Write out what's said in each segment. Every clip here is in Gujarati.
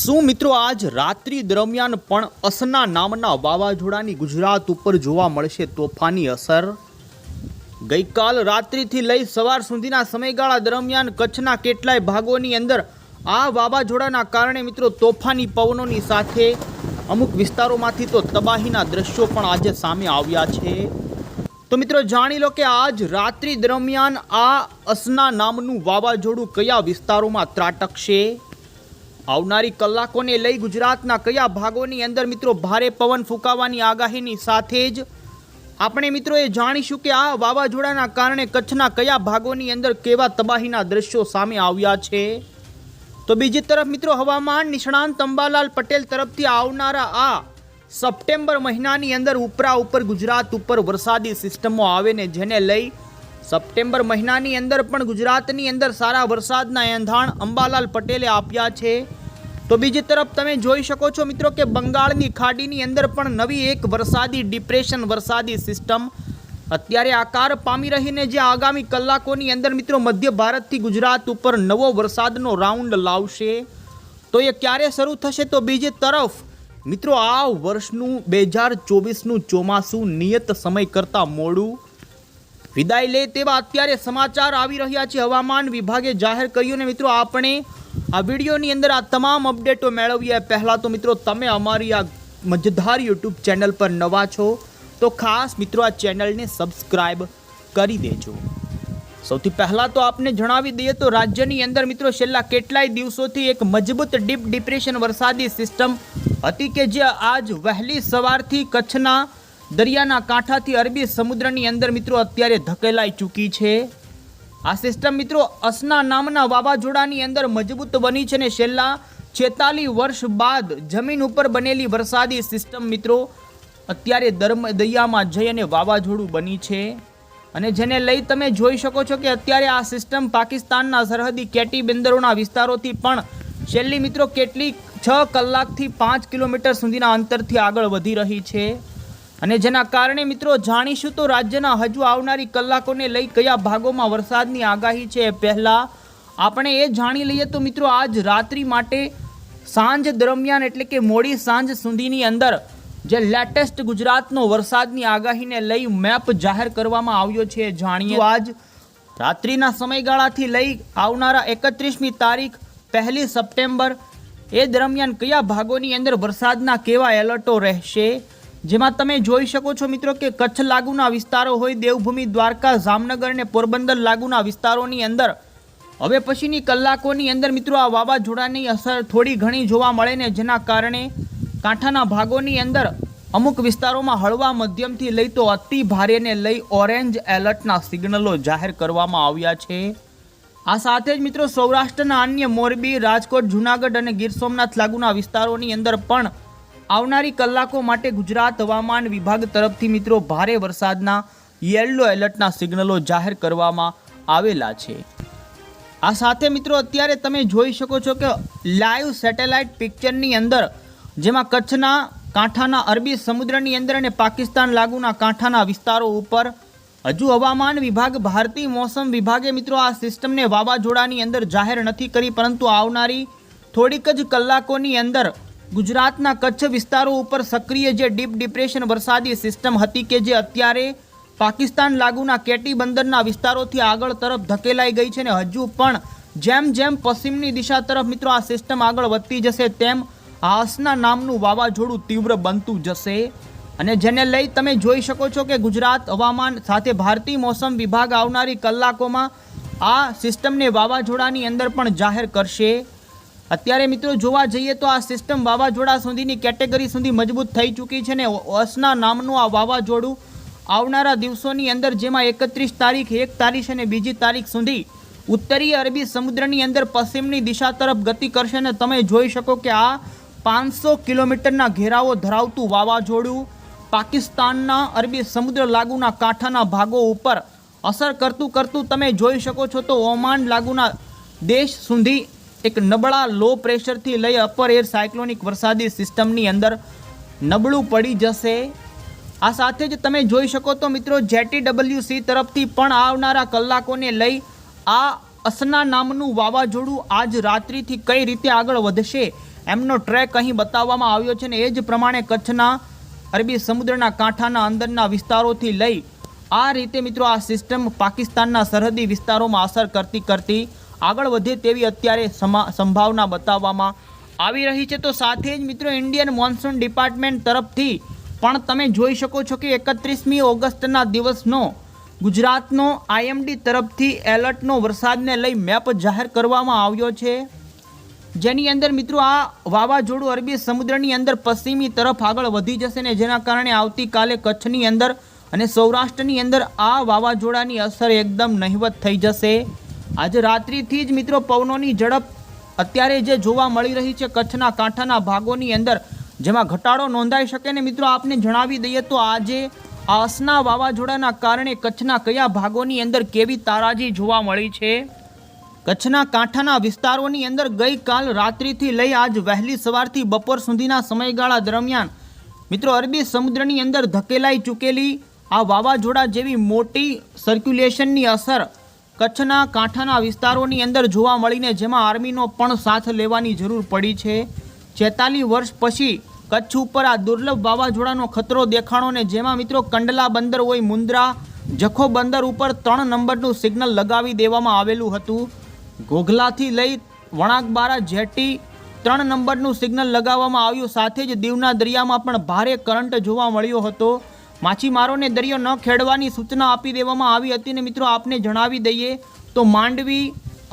શું મિત્રો આજ રાત્રિ દરમિયાન પણ અસના નામના વાવાઝોડાની ગુજરાત ઉપર જોવા મળશે તોફાની અસર? ગઈકાલ રાત્રિથી લઈ સવાર સુધીના સમયગાળા દરમિયાન કચ્છના કેટલાય ભાગોની અંદર આ વાવાઝોડાના કારણે મિત્રો તોફાની પવનોની સાથે અમુક વિસ્તારોમાંથી તો તબાહીના દ્રશ્યો પણ આજે સામે આવ્યા છે. તો મિત્રો જાણી લો કે આજ રાત્રિ દરમિયાન આ અસના નામનું વાવાઝોડું કયા વિસ્તારોમાં ત્રાટકશે? આવનારી કલાકોને લઈ ગુજરાતના કયા ભાગોની અંદર મિત્રો ભારે પવન ફૂંકાવાની આગાહીની સાથે જ આપણે મિત્રો એ જાણીશું કે આ વાવાઝોડાના કારણે કચ્છના કયા ભાગોની અંદર કેવા તબાહીના દ્રશ્યો સામે આવ્યા છે. તો બીજી તરફ મિત્રો હવામાન નિષ્ણાંત અંબાલાલ પટેલ તરફથી આવનારા આ સપ્ટેમ્બર મહિનાની અંદર ઉપરા ઉપર ગુજરાત ઉપર વરસાદી સિસ્ટમો આવે ને જેને લઈ સપ્ટેમ્બર મહિનાની અંદર પણ ગુજરાતની અંદર સારા વરસાદના એંધાણ અંબાલાલ પટેલે આપ્યા છે. તો બીજી તરફ તમે જોઈ શકો છો મિત્રો કે બંગાળની ખાડીની અંદર પણ નવી એક વરસાદી ડિપ્રેશન વરસાદી સિસ્ટમ અત્યારે આકાર પામી રહીને જે આગામી કલાકોની અંદર મિત્રો મધ્ય ભારતથી ગુજરાત ઉપર નવો વરસાદનો રાઉન્ડ લાવશે. તો એ ક્યારે શરૂ થશે? તો બીજી તરફ મિત્રો આ વર્ષનું બે હજાર ચોવીસનું ચોમાસું નિયત સમય કરતાં મોડું. વિદાય લે તેવા અત્યારે સમાચાર આવી રહ્યા છે. હવામાન વિભાગે જાહેર કર્યું ને મિત્રો, આપણે આ વિડીયોની અંદર આ તમામ અપડેટો મેળવીએ. પહેલાં તો મિત્રો, તમે અમારી આ મજેદાર યુટ્યુબ ચેનલ પર નવા છો, તો ખાસ મિત્રો આ ચેનલને સબસ્ક્રાઈબ કરી દેજો. સૌથી પહેલાં તો આપને જણાવી દઈએ તો રાજ્યની અંદર મિત્રો છેલ્લા કેટલાય દિવસોથી એક મજબૂત ડીપ ડિપ્રેશન વરસાદી સિસ્ટમ હતી કે જે આજ વહેલી સવારથી કચ્છના દરિયાના કાંઠાથી અરબી સમુદ્રની અંદર મિત્રો અત્યારે ધકેલાઈ ચૂકી છે. આ સિસ્ટમ મિત્રો અસના નામના વાવાઝોડાની અંદર મજબૂત બની છે ને છેલ્લા છેતાલીસ વર્ષ બાદ જમીન ઉપર બનેલી વરસાદી સિસ્ટમ મિત્રો અત્યારે દરિયામાં જઈ અને વાવાઝોડું બની છે. અને જેને લઈ તમે જોઈ શકો છો કે અત્યારે આ સિસ્ટમ પાકિસ્તાનના સરહદી કેટી બંદરોના વિસ્તારોથી પણ છેલ્લી મિત્રો કેટલીક છ કલાકથી પાંચ કિલોમીટર સુધીના અંતરથી આગળ વધી રહી છે. અને જેના કારણે મિત્રો જાણીશું તો રાજ્યના હજુ આવનારી કલાકોને લઈ કયા ભાગોમાં વરસાદની આગાહી છે પહેલાં આપણે એ જાણી લઈએ તો મિત્રો આજ રાત્રિ માટે સાંજ દરમિયાન એટલે કે મોડી સાંજ સુધીની અંદર જે લેટેસ્ટ ગુજરાતનો વરસાદની આગાહીને લઈ મેપ જાહેર કરવામાં આવ્યો છે જાણીએ. આજ રાત્રિના સમયગાળાથી લઈ આવનારા એકત્રીસમી તારીખ, પહેલી સપ્ટેમ્બર એ દરમિયાન કયા ભાગોની અંદર વરસાદના કેવા એલર્ટો રહેશે? જેમાં તમે જોઈ શકો છો મિત્રો કે કચ્છ લાગુના વિસ્તારો હોય, દેવભૂમિ, દ્વારકા, જામનગર અને પોરબંદર લાગુના વિસ્તારોની અંદર. હવે પછીની કલાકોની અંદર મિત્રો આ વાવાઝોડાની અસર થોડી ઘણી જોવા મળે ને જેના કારણે કાંઠાના ભાગોની અંદર અમુક વિસ્તારોમાં હળવા મધ્યમથી લઈ તો અતિ ભારેને લઈ ઓરેન્જ એલર્ટના સિગ્નલો જાહેર કરવામાં આવ્યા છે. આ સાથે જ મિત્રો સૌરાષ્ટ્રના અન્ય મોરબી, રાજકોટ, જૂનાગઢ અને ગીર સોમનાથ લાગુના વિસ્તારોની અંદર પણ આવનારી કલાકો માટે ગુજરાત હવામાન વિભાગ તરફથી મિત્રો ભારે વરસાદના યેલો એલર્ટના સિગ્નલો જાહેર કરવામાં આવેલા છે. આ સાથે મિત્રો અત્યારે તમે જોઈ શકો છો કે લાઈવ સેટેલાઇટ પિક્ચરની અંદર, જેમાં કચ્છના કાંઠાના અરબી સમુદ્રની અંદર અને પાકિસ્તાન લાગુના કાંઠાના વિસ્તારો ઉપર હજુ હવામાન વિભાગ, ભારતીય મોસમ વિભાગે મિત્રો આ સિસ્ટમને વાવાઝોડાની અંદર જાહેર નથી કરી, પરંતુ આવનારી થોડીક જ કલાકોની અંદર ગુજરાતના કચ્છ વિસ્તારો ઉપર સક્રિય જે ડીપ ડિપ્રેશન વરસાદી સિસ્ટમ હતી કે જે અત્યારે પાકિસ્તાન લાગુના કેટી બંદરના વિસ્તારોથી આગળ તરફ ધકેલાઈ ગઈ છે ને હજુ પણ જેમ જેમ પશ્ચિમની દિશા તરફ મિત્રો આ સિસ્ટમ આગળ વધતી જશે, તેમ હાસના નામનું વાવાઝોડું તીવ્ર બનતું જશે. અને જેને લઈ તમે જોઈ શકો છો કે ગુજરાત હવામાન સાથે ભારતીય મોસમ વિભાગ આવનારી કલાકોમાં આ સિસ્ટમને વાવાઝોડાની અંદર પણ જાહેર કરશે. અત્યારે મિત્રો જોવા જઈએ તો આ સિસ્ટમ વાવાઝોડા સુધીની કેટેગરી સુધી મજબૂત થઈ ચૂકી છે ને ઓસના નામનું આ વાવાઝોડું આવનારા દિવસોની અંદર જેમાં એકત્રીસ તારીખ, એક તારીખ અને બીજી તારીખ સુધી ઉત્તરીય અરબી સમુદ્રની અંદર પશ્ચિમની દિશા તરફ ગતિ કરશે અને તમે જોઈ શકો કે આ પાંચસો કિલોમીટરના ઘેરાવો ધરાવતું વાવાઝોડું પાકિસ્તાનના અરબી સમુદ્ર લાગુના કાંઠાના ભાગો ઉપર અસર કરતું કરતું તમે જોઈ શકો છો તો ઓમાન લાગુના દેશ સુધી એક નબળા લો પ્રેશરથી લઈ અપર એર સાયક્લોનિક વરસાદી સિસ્ટમની અંદર નબળું પડી જશે. આ સાથે જ તમે જોઈ શકો તો મિત્રો જેટી ડબલ્યુસી તરફથી પણ આવનારા કલાકોને લઈ આ અસના નામનું વાવાઝોડું આજ રાત્રિથી કઈ રીતે આગળ વધશે એમનો ટ્રેક અહીં બતાવવામાં આવ્યો છે ને એ જ પ્રમાણે કચ્છના, અરબી સમુદ્રના કાંઠાના અંદરના વિસ્તારોથી લઈ આ રીતે મિત્રો આ સિસ્ટમ પાકિસ્તાનના સરહદી વિસ્તારોમાં અસર કરતી કરતી આગળ વધે તેવી અત્યારે સંભાવના બતાવવામાં આવી રહી છે. તો સાથે જ મિત્રો ઇન્ડિયન મોન્સૂન ડિપાર્ટમેન્ટ તરફથી પણ તમે જોઈ શકો છો કે એકત્રીસમી ઓગસ્ટના દિવસનો ગુજરાતનો આઈએમડી તરફથી એલર્ટનો વરસાદને લઈ મેપ જાહેર કરવામાં આવ્યો છે. જેની અંદર મિત્રો આ વાવાઝોડું અરબી સમુદ્રની અંદર પશ્ચિમી તરફ આગળ વધી જશે ને જેના કારણે આવતીકાલે કચ્છની અંદર અને સૌરાષ્ટ્રની અંદર આ વાવાઝોડાની અસર એકદમ નહિવત થઈ જશે. આજે રાત્રિથી જ મિત્રો પવનોની ઝડપ અત્યારે જે જોવા મળી રહી છે કચ્છના કાંઠાના ભાગોની અંદર, જેમાં ઘટાડો નોંધાઈ શકે ને મિત્રો આપને જણાવી દઈએ તો આજે આસના વાવાઝોડાના કારણે કચ્છના કયા ભાગોની અંદર કેવી તારાજી જોવા મળી છે? કચ્છના કાંઠાના વિસ્તારોની અંદર ગઈકાલ રાત્રિથી લઈ આજ વહેલી સવારથી બપોર સુધીના સમયગાળા દરમિયાન, મિત્રો અરબી સમુદ્રની અંદર ધકેલાઈ ચૂકેલી આ વાવાઝોડા જેવી મોટી સર્ક્યુલેશનની અસર કચ્છના કાંઠાના વિસ્તારોની અંદર જોવા મળીને જેમાં આર્મીનો પણ સાથ લેવાની જરૂર પડી છે. છેતાલીસ વર્ષ પછી કચ્છ ઉપર આ દુર્લભ વાવાઝોડાનો ખતરો દેખાણો ને જેમાં મિત્રો કંડલા બંદર હોય મુન્દ્રા જખો બંદર ઉપર ત્રણ નંબરનું સિગ્નલ લગાવી દેવામાં આવેલું હતું. ઘોઘલાથી લઈ વણાકબારા જેટી ત્રણ નંબરનું સિગ્નલ લગાવવામાં આવ્યું. સાથે જ દીવના દરિયામાં પણ ભારે કરંટ જોવા મળ્યો હતો. માછીમારોને દરિયો ન ખેડવાની સૂચના આપી દેવામાં આવી હતી ને મિત્રો આપને જણાવી દઈએ તો માંડવી,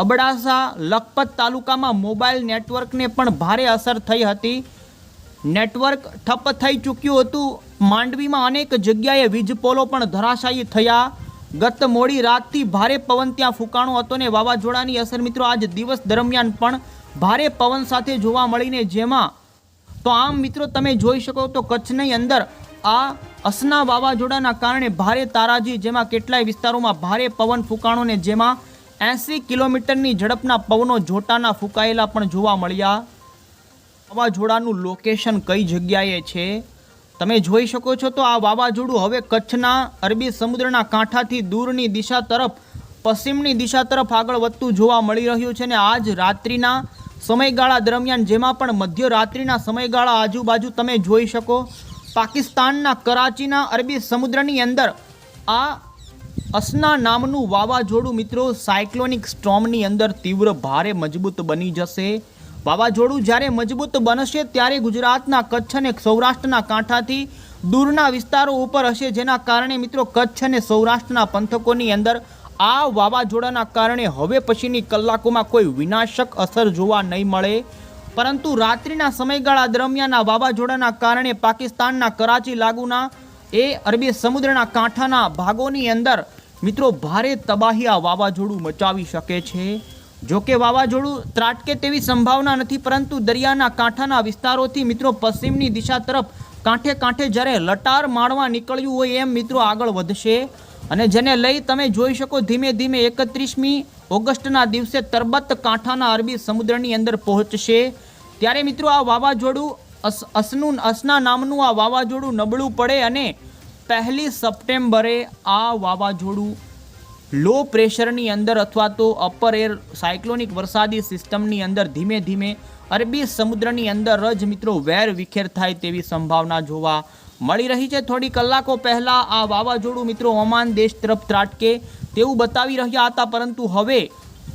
અબડાસા, લખપત તાલુકામાં મોબાઈલ નેટવર્કને પણ ભારે અસર થઈ હતી. નેટવર્ક ઠપ થઈ ચૂક્યું હતું. માંડવીમાં અનેક જગ્યાએ વીજ પોલો પણ ધરાશાયી થયા. ગત મોડી રાતથી ભારે પવન ત્યાં ફૂંકાણો હતો ને વાવાઝોડાની અસર મિત્રો આજ દિવસ દરમિયાન પણ ભારે પવન સાથે જોવા મળીને જેમાં તો આમ મિત્રો તમે જોઈ શકો તો કચ્છની અંદર આ અસના વાવાઝોડાના કારણે ભારે તારાજી જેમાં કેટલાય વિસ્તારોમાં ભારે પવન ફૂંકાણો ને જેમાં એંસી કિલોમીટરની ઝડપના પવનો જોટાના ફૂંકાયેલા પણ જોવા મળ્યા. વાવાઝોડાનું લોકેશન કઈ જગ્યાએ છે? તમે જોઈ શકો છો તો આ વાવાઝોડું હવે કચ્છના અરબી સમુદ્રના કાંઠાથી દૂરની દિશા તરફ, પશ્ચિમની દિશા તરફ આગળ વધતું જોવા મળી રહ્યું છે ને આજ રાત્રિના સમયગાળા દરમિયાન, જેમાં પણ મધ્યરાત્રિના સમયગાળા આજુબાજુ તમે જોઈ શકો પાકિસ્તાનના કરાચીના અરબી સમુદ્રની અંદર આ અસના નામનું વાવાઝોડું મિત્રો સાયક્લોનિક સ્ટ્રોમની અંદર તીવ્ર ભારે મજબૂત બની જશે. વાવાઝોડું જ્યારે મજબૂત બનશે ત્યારે ગુજરાતના કચ્છ અને સૌરાષ્ટ્રના કાંઠાથી દૂરના વિસ્તારો ઉપર હશે, જેના કારણે મિત્રો કચ્છ અને સૌરાષ્ટ્રના પંથકોની અંદર આ વાવાઝોડાના કારણે હવે પછીની કલાકોમાં કોઈ વિનાશક અસર જોવા નહીં મળે. પરંતુ રાત્રિના સમયગાળા દરમિયાનના વાવાઝોડાના કારણે પાકિસ્તાનના કરાચી લાગુના એ અરબી સમુદ્રના કાંઠાના ભાગોની અંદર મિત્રો ભારે તબાહી આ વાવાઝોડું મચાવી શકે છે. જો કે વાવાઝોડું ત્રાટકે તેવી સંભાવના નથી, પરંતુ દરિયાના કાંઠાના વિસ્તારોથી મિત્રો પશ્ચિમની દિશા તરફ કાંઠે કાંઠે જ્યારે લટાર મારવા નીકળ્યું હોય એમ મિત્રો આગળ વધશે. અને જેને લઈ તમે જોઈ શકો ધીમે ધીમે એકત્રીસમી ઓગસ્ટના દિવસે તરબત કાંઠાના અરબી સમુદ્રની અંદર પહોંચશે. ત્યારે મિત્રો આ વાવાઝોડું અસ, અસનું, અસના નામનું આ વાવાઝોડું નબળું પડે અને પહેલી સપ્ટેમ્બરે આ વાવાઝોડું લો પ્રેશરની અંદર અથવા તો અપર એર સાયક્લોનિક વરસાદી સિસ્ટમની અંદર ધીમે ધીમે અરબી સમુદ્રની અંદર જ મિત્રો વેર વિખેર થાય તેવી સંભાવના જોવા મળી રહી છે. થોડી કલાકો પહેલાં આ વાવાઝોડું મિત્રો ઓમાન દેશ તરફ ત્રાટકે તેવું બતાવી રહ્યા હતા, પરંતુ હવે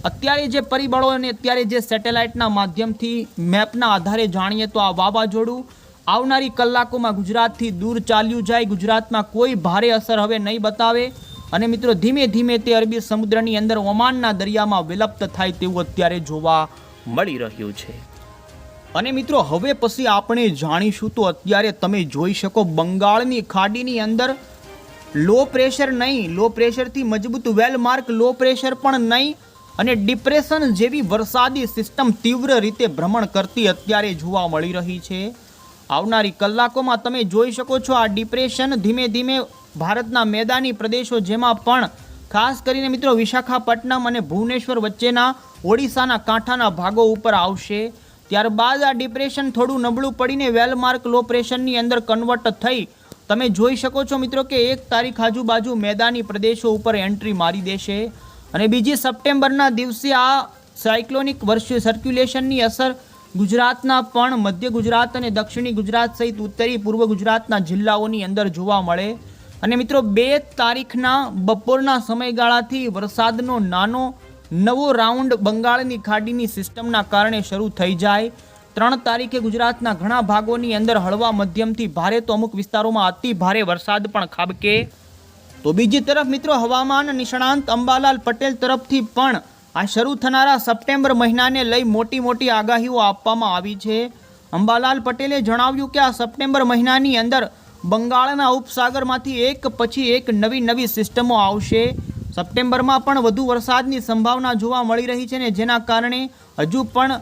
અત્યારે જે પરિબળો અને અત્યારે જે સેટેલાઇટના માધ્યમથી મેપના આધારે જાણીએ તો આ વાવાઝોડું આવનારી કલાકોમાં ગુજરાતથી દૂર ચાલ્યું જાય, ગુજરાતમાં કોઈ ભારે અસર હવે નહીં બતાવે. અને મિત્રો, ધીમે ધીમે તે અરબી સમુદ્રની અંદર ઓમાનના દરિયામાં વિલપ્ત થાય તેવું અત્યારે જોવા મળી રહ્યું છે. અને મિત્રો, હવે પછી આપણે જાણીશું તો અત્યારે તમે જોઈ શકો બંગાળની ખાડીની અંદર લો પ્રેશર નહીં, લો પ્રેશરથી મજબૂત, વેલ માર્ક, લો પ્રેશર પણ નહીં. અને ડિપ્રેશન જેવી વરસાદી સિસ્ટમ તીવ્ર રીતે ભ્રમણ કરતી અત્યારે જોવા મળી રહી છે. આવનારી કલાકોમાં તમે જોઈ શકો છો આ ડિપ્રેશન ધીમે ધીમે ભારતના મેદાની પ્રદેશો જેમાં પણ, ખાસ કરીને મિત્રો વિશાખાપટ્ટનમ અને ભુવનેશ્વર વચ્ચેના ઓડિશાના કાંઠાના ભાગો ઉપર આવશે. ત્યારબાદ આ ડિપ્રેશન થોડું નબળું પડીને વેલમાર્ક લો પ્રેશરની અંદર કન્વર્ટ થઈ. તમે જોઈ શકો છો મિત્રો કે એક તારીખ આજુબાજુ મેદાની પ્રદેશો ઉપર એન્ટ્રી મારી દેશે. અને બીજી સપ્ટેમ્બરના દિવસે આ સાયક્લોનિક વર્ષ સર્ક્યુલેશનની અસર ગુજરાતના પણ મધ્ય ગુજરાત અને દક્ષિણી ગુજરાત સહિત ઉત્તરી પૂર્વ ગુજરાતના જિલ્લાઓની અંદર જોવા મળે. અને મિત્રો, બે તારીખના બપોરના સમયગાળાથી વરસાદનો નાનો, નવો રાઉન્ડ બંગાળની ખાડીની સિસ્ટમના કારણે શરૂ થઈ જાય. ત્રણ તારીખે ગુજરાતના ઘણા ભાગોની અંદર હળવા મધ્યમથી ભારે તો અમુક વિસ્તારોમાં અતિ ભારે વરસાદ પણ ખાબકે તો બીજી તરફ મિત્રો હવામાન નિષ્ણાંત અંબાલાલ પટેલ તરફથી પણ આ શરૂ થનારા સપ્ટેમ્બર મહિનાને લઈ મોટી મોટી આગાહીઓ આપવામાં આવી છે. અંબાલાલ પટેલે જણાવ્યું કે આ સપ્ટેમ્બર મહિનાની અંદર બંગાળના ઉપસાગરમાંથી એક પછી એક નવી નવી સિસ્ટમો આવશે. સપ્ટેમ્બરમાં પણ વધુ વરસાદની સંભાવના જોવા મળી રહી છે ને જેના કારણે હજુ પણ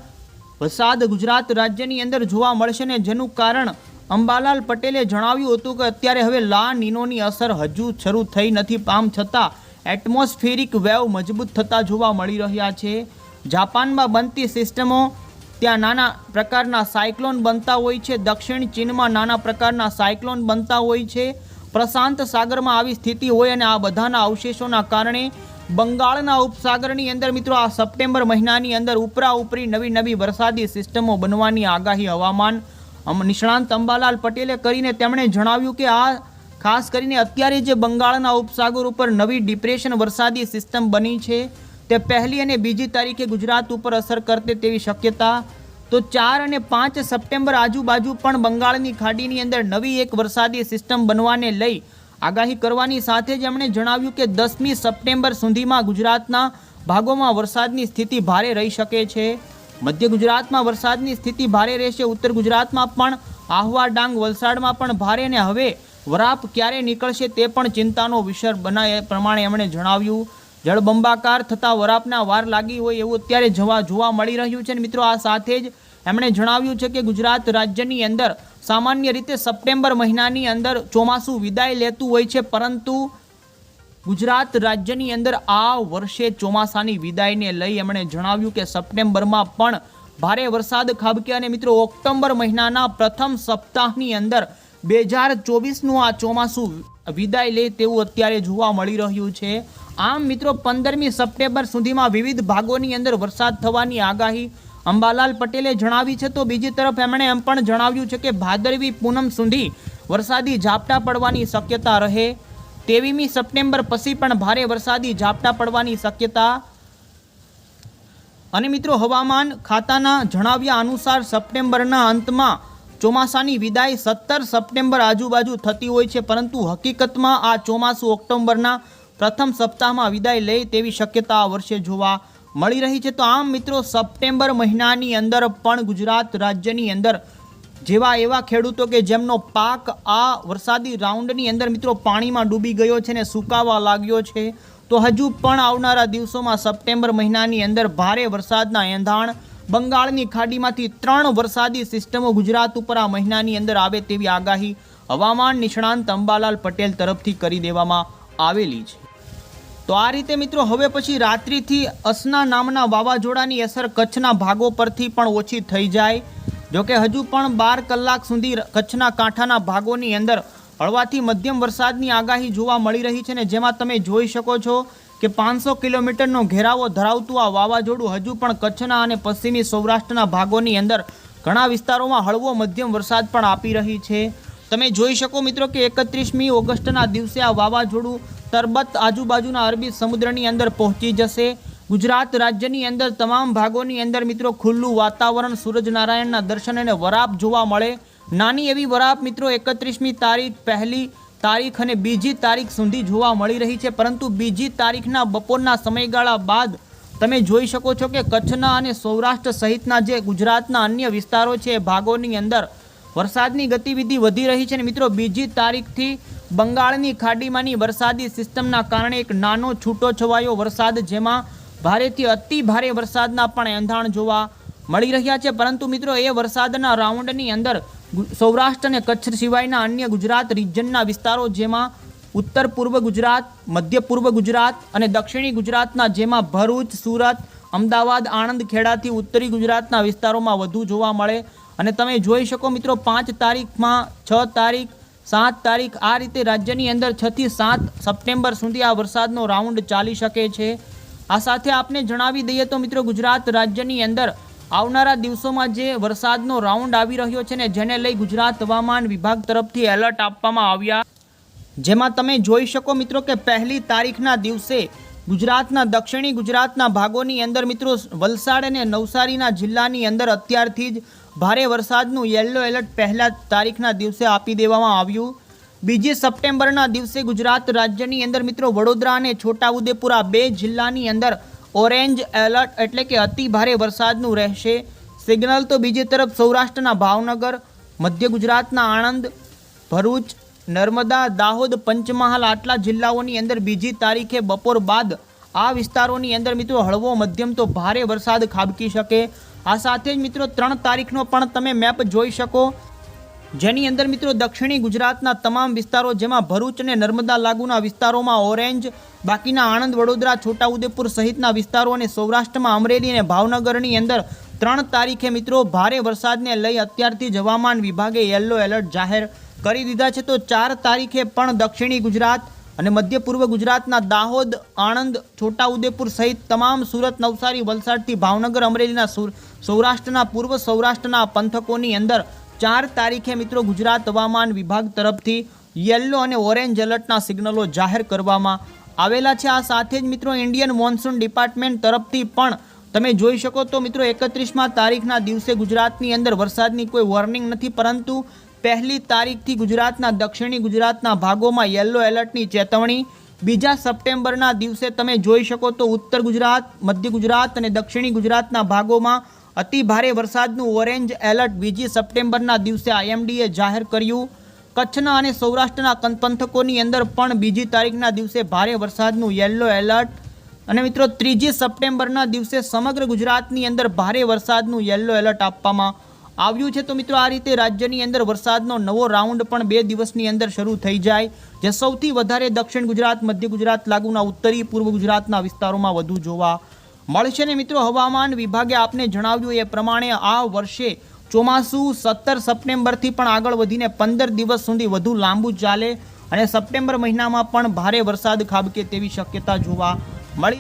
વરસાદ ગુજરાત રાજ્યની અંદર જોવા મળશે ને જેનું કારણ અંબાલાલ પટેલે જણાવ્યું હતું કે અત્યારે હવે લા નીનોની અસર હજુ શરૂ થઈ નથી. આમ છતાં એટમોસ્ફિરિક વેવ મજબૂત થતા જોવા મળી રહ્યા છે. જાપાનમાં બનતી સિસ્ટમો ત્યાં નાના પ્રકારના સાયક્લોન બનતા હોય છે. દક્ષિણ ચીનમાં નાના પ્રકારના સાયક્લોન બનતા હોય છે. પ્રશાંત સાગરમાં આવી સ્થિતિ હોય અને આ બધાના અવશેષોના કારણે બંગાળના ઉપસાગરની અંદર મિત્રો આ સપ્ટેમ્બર મહિનાની અંદર ઉપરા ઉપરી નવી નવી વરસાદી સિસ્ટમો બનવાની આગાહી હવામાન નિષ્ણાંત અંબાલાલ પટેલે કરીને તેમણે જણાવ્યું કે આ ખાસ કરીને અત્યારે જે બંગાળના ઉપસાગર ઉપર નવી ડિપ્રેશન વરસાદી સિસ્ટમ બની છે, તે પહેલી અને બીજી તારીખે ગુજરાત ઉપર અસર કરતે તેવી શક્યતા. તો ચાર અને પાંચ સપ્ટેમ્બર આજુબાજુ પણ બંગાળની ખાડીની અંદર નવી એક વરસાદી સિસ્ટમ બનવાને લઈ આગાહી કરવાની સાથે જ એમણે જણાવ્યું કે દસમી સપ્ટેમ્બર સુધીમાં ગુજરાતના ભાગોમાં વરસાદની સ્થિતિ ભારે રહી શકે છે. મધ્ય ગુજરાતમાં વરસાદની સ્થિતિ ભારે રહેશે. ઉત્તર ગુજરાતમાં પણ આહવા ડાંગ વલસાડમાં પણ ભારે અને હવે વરાપ ક્યારે નીકળશે તે પણ ચિંતાનો વિષય બનાય પ્રમાણે એમણે જણાવ્યું. જળબંબાકાર થતા વરાપના વાર લાગી હોય એવું અત્યારે જવા જોવા મળી રહ્યું છે. મિત્રો, આ સાથે જ એમણે જણાવ્યું છે કે ગુજરાત રાજ્યની અંદર સામાન્ય રીતે સપ્ટેમ્બર મહિનાની અંદર ચોમાસું વિદાય લેતું હોય છે. પરંતુ ગુજરાત રાજ્યની અંદર આ વર્ષે ચોમાસાની વિદાયને લઈ એમણે જણાવ્યું કે સપ્ટેમ્બરમાં પણ ભારે વરસાદ ખાબકે અને મિત્રો ઓક્ટોબર મહિનાના પ્રથમ સપ્તાહની અંદર બે હજાર ચોવીસનું આ ચોમાસું વિદાય લે તેવું અત્યારે જોવા મળી રહ્યું છે. આમ મિત્રો પંદરમી સપ્ટેમ્બર સુધીમાં વિવિધ ભાગોની અંદર વરસાદ થવાની આગાહી અંબાલાલ પટેલે જણાવી છે. તો બીજી તરફ એમણે એમ પણ જણાવ્યું છે કે ભાદરવી પૂનમ સુધી વરસાદી ઝાપટા પડવાની શક્યતા રહે. તેવીમી સપ્ટેમ્બર પછી પણ ભારે વરસાદી ઝાપટા પડવાની શક્યતા. અને મિત્રો હવામાન ખાતાના જણાવ્યા અનુસાર સપ્ટેમ્બરના અંતમાં ચોમાસાની વિદાય સત્તર સપ્ટેમ્બર આજુબાજુ થતી હોય છે, પરંતુ હકીકતમાં આ ચોમાસું ઓક્ટોબરના પ્રથમ સપ્તાહમાં વિદાય લે તેવી શક્યતા આ વર્ષે જોવા મળી રહી છે. તો આમ મિત્રો, સપ્ટેમ્બર મહિનાની અંદર પણ ગુજરાત રાજ્યની અંદર જેવા એવા ખેડૂતો કે જેમનો પાક આ વરસાદી રાઉન્ડની અંદર મિત્રો પાણીમાં ડૂબી ગયો છે ને સુકાવા લાગ્યો છે, તો હજુ પણ આવનારા દિવસોમાં સપ્ટેમ્બર મહિનાની અંદર ભારે વરસાદના એંધાણ, બંગાળની ખાડીમાંથી ત્રણ વરસાદી સિસ્ટમો ગુજરાત ઉપર આ મહિનાની અંદર આવે તેવી આગાહી હવામાન નિષ્ણાંત અંબાલાલ પટેલ તરફથી કરી દેવામાં આવેલી છે. તો આ રીતે મિત્રો હવે પછી રાત્રિથી અસના નામના વાવાઝોડાની અસર કચ્છના ભાગો પરથી પણ ઓછી થઈ જાય. જોકે હજુ પણ બાર કલાક સુધી કચ્છના કાંઠાના ભાગોની અંદર હળવાથી મધ્યમ વરસાદની આગાહી જોવા મળી રહી છે ને જેમાં તમે જોઈ શકો છો કે પાંચસો કિલોમીટરનો ઘેરાવો ધરાવતું આ વાવાઝોડું હજુ પણ કચ્છના અને પશ્ચિમી સૌરાષ્ટ્રના ભાગોની અંદર ઘણા વિસ્તારોમાં હળવો મધ્યમ વરસાદ પણ આપી રહી છે. તમે જોઈ શકો મિત્રો કે એકત્રીસમી ઓગસ્ટના દિવસે આ વાવાઝોડું તરબત આજુબાજુના અરબી સમુદ્રની અંદર પહોંચી જશે. ગુજરાત રાજ્યની અંદર તમામ ભાગોની અંદર મિત્રો ખુલ્લું વાતાવરણ સૂરજનારાયણના દર્શન અને વરાપ જોવા મળે. નાની એવી વરાપ મિત્રો એકત્રીસમી તારીખ, પહેલી તારીખ અને બીજી તારીખ સુધી જોવા મળી રહી છે. પરંતુ બીજી તારીખના બપોરના સમયગાળા બાદ તમે જોઈ શકો છો કે કચ્છના અને સૌરાષ્ટ્ર સહિતના જે ગુજરાતના અન્ય વિસ્તારો છે એ ભાગોની અંદર વરસાદની ગતિવિધિ વધી રહી છે અને મિત્રો બીજી તારીખથી બંગાળની ખાડીમાંની વરસાદી સિસ્ટમના કારણે એક નાનો છૂટો છવાયો વરસાદ, જેમાં ભારેથી અતિ ભારે વરસાદના પણ એંધાણ જોવા મળી રહ્યા છે. પરંતુ મિત્રો, એ વરસાદના રાઉન્ડની અંદર સૌરાષ્ટ્ર અને કચ્છ સિવાયના અન્ય ગુજરાત રિજનના વિસ્તારો જેમાં ઉત્તર પૂર્વ ગુજરાત, મધ્ય પૂર્વ ગુજરાત અને દક્ષિણી ગુજરાતના જેમાં ભરૂચ, સુરત, અમદાવાદ, આણંદ, ખેડાથી ઉત્તરી ગુજરાતના વિસ્તારોમાં વધુ જોવા મળે. અને તમે જોઈ શકો મિત્રો, પાંચ તારીખમાં છ તારીખ, સાત તારીખ આ રીતે રાજ્યની અંદર છથી સાત સપ્ટેમ્બર સુધી આ વરસાદનો રાઉન્ડ ચાલી શકે છે. આ સાથે આપને જણાવી દઈએ તો મિત્રો ગુજરાત રાજ્યની અંદર આવનારા દિવસોમાં જે વરસાદનો રાઉન્ડ આવી રહ્યો છે ને જેને લઈ ગુજરાત હવામાન વિભાગ તરફથી એલર્ટ આપવામાં આવ્યા. જેમાં તમે જોઈ શકો મિત્રો કે પહેલી તારીખના દિવસે ગુજરાતના દક્ષિણી ગુજરાતના ભાગોની અંદર મિત્રો વલસાડ અને નવસારીના જિલ્લાની અંદર અત્યારથી જ ભારે વરસાદનું યલો એલર્ટ પહેલા તારીખના દિવસે આપી દેવામાં આવ્યું. બીજી સપ્ટેમ્બરના દિવસે ગુજરાત રાજ્યની અંદર મિત્રો વડોદરા અને છોટાઉદેપુર બે જિલ્લાની અંદર ઓરેન્જ એલર્ટ એટલે કે અતિ ભારે વરસાદનું રહેશે. સિગ્નલ તો બીજી તરફ સૌરાષ્ટ્રના ભાવનગર, મધ્ય ગુજરાતના આણંદ, ભરૂચ, નર્મદા, દાહોદ, પંચમહાલ આટલા જિલ્લાઓની અંદર બીજી તારીખે બપોર બાદ આ વિસ્તારોની અંદર મિત્રો હળવો મધ્યમ તો ભારે વરસાદ ખાબકી શકે. આ સાથે જ મિત્રો ત્રણ તારીખનો પણ તમે મેપ જોઈ શકો. જેની અંદર મિત્રો દક્ષિણી ગુજરાતના તમામ વિસ્તારો જેમાં ભરૂચ અને નર્મદા લાગુના વિસ્તારોમાં ઓરેન્જ, બાકીના આણંદ, વડોદરા, છોટાઉદેપુર સહિતના વિસ્તારો અને સૌરાષ્ટ્રમાં અમરેલી અને ભાવનગરની અંદર ત્રણ તારીખે મિત્રો ભારે વરસાદને લઈ અત્યારથી જ હવામાન વિભાગે યલો એલર્ટ જાહેર કરી દીધા છે. તો ચાર તારીખે પણ દક્ષિણી ગુજરાત અને મધ્ય પૂર્વ ગુજરાતના દાહોદ, આણંદ, છોટાઉદેપુર સહિત તમામ સુરત, નવસારી, વલસાડથી ભાવનગર, અમરેલીના સૌરાષ્ટ્રના પૂર્વ સૌરાષ્ટ્રના પંથકોની અંદર ચાર તારીખે મિત્રો ગુજરાત હવામાન વિભાગ તરફથી યલો અને ઓરેન્જ એલર્ટના સિગ્નલો જાહેર કરવામાં આવેલા છે. આ સાથે જ મિત્રો ઇન્ડિયન મોન્સૂન ડિપાર્ટમેન્ટ તરફથી પણ તમે જોઈ શકો તો મિત્રો એકત્રીસમાં તારીખના દિવસે ગુજરાતની અંદર વરસાદની કોઈ વોર્નિંગ નથી, પરંતુ પહેલી તારીખથી ગુજરાતના દક્ષિણી ગુજરાતના ભાગોમાં યલો એલર્ટની ચેતવણી. બીજા સપ્ટેમ્બરના દિવસે તમે જોઈ શકો તો ઉત્તર ગુજરાત, મધ્ય ગુજરાત અને દક્ષિણી ગુજરાતના ભાગોમાં અતિ ભારે વરસાદનું ઓરેન્જ એલર્ટ બીજી સપ્ટેમ્બરના દિવસે આઈએમડીએ જાહેર કર્યું. કચ્છના અને સૌરાષ્ટ્રના પંથકોની અંદર પણ બીજી તારીખના દિવસે ભારે વરસાદનું યલો એલર્ટ. અને મિત્રો, ત્રીજી સપ્ટેમ્બરના દિવસે સમગ્ર ગુજરાતની અંદર ભારે વરસાદનું યલો એલર્ટ આપવામાં આવ્યું છે. તો મિત્રો, આ રીતે રાજ્યની અંદર વરસાદનો નવો રાઉન્ડ પણ બે દિવસની અંદર શરૂ થઈ જાય, જે સૌથી વધારે દક્ષિણ ગુજરાત, મધ્ય ગુજરાત, લાગુના ઉત્તરી, પૂર્વ ગુજરાતના વિસ્તારોમાં વધુ જોવા મળશે ને મિત્રો હવામાન વિભાગે આપને જણાવ્યું એ પ્રમાણે આ વર્ષે ચોમાસું સત્તર સપ્ટેમ્બરથી પણ આગળ વધીને પંદર દિવસ સુધી વધુ લાંબુ ચાલે અને સપ્ટેમ્બર મહિનામાં પણ ભારે વરસાદ ખાબકે તેવી શક્યતા જોવા